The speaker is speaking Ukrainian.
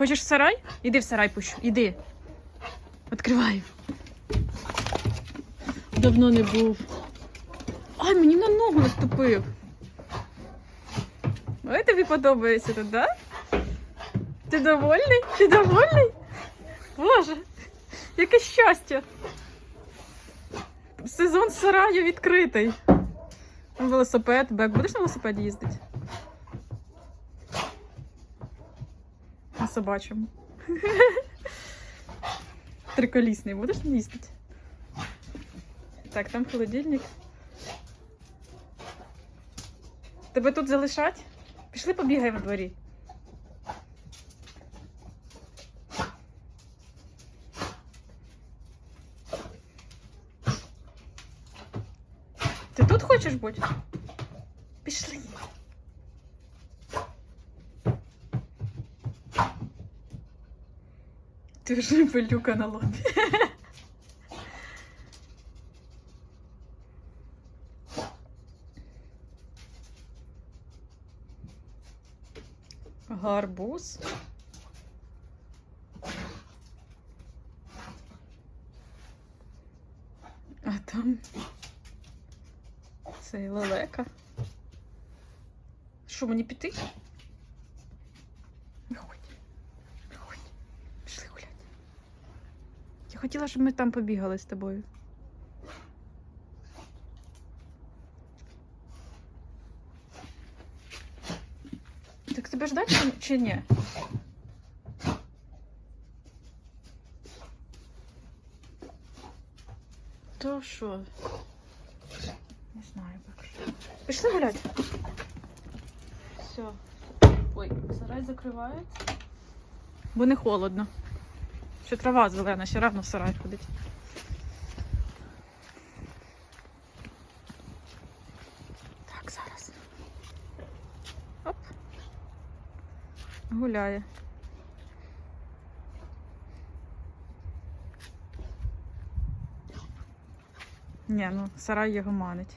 Хочеш в сарай? Іди в сарай пущу. Іди. Відкривай. Давно не був. Ай, мені на ногу наступив. Ой, тобі подобається тут, да? Ти довольний? Ти довольний? Боже, яке щастя! Сезон сараю відкритий. Велосипед, Бек, будеш на велосипеді їздити? Собачому. Триколісний будеш їздити? Так, там холодильник. Тебе тут залишать? Пішли побігаємо в дворі. Ти тут хочеш бути? Пішли. Ж пилюка на лобі. Гарбуз. А там цей лелека. Що, мені піти? Виходь. Виходь. Пішли гуляти. Я хотіла, щоб ми там побігали з тобою. Так тебе ждать чи, ні? То що? Не знаю поки. Пішли гуляти. Все. Ой, сарай закривається. Бо не холодно. Ще трава зелена, ще равно в сарай ходить. Так, зараз. Оп. Гуляє. Ні, ну сарай його манить.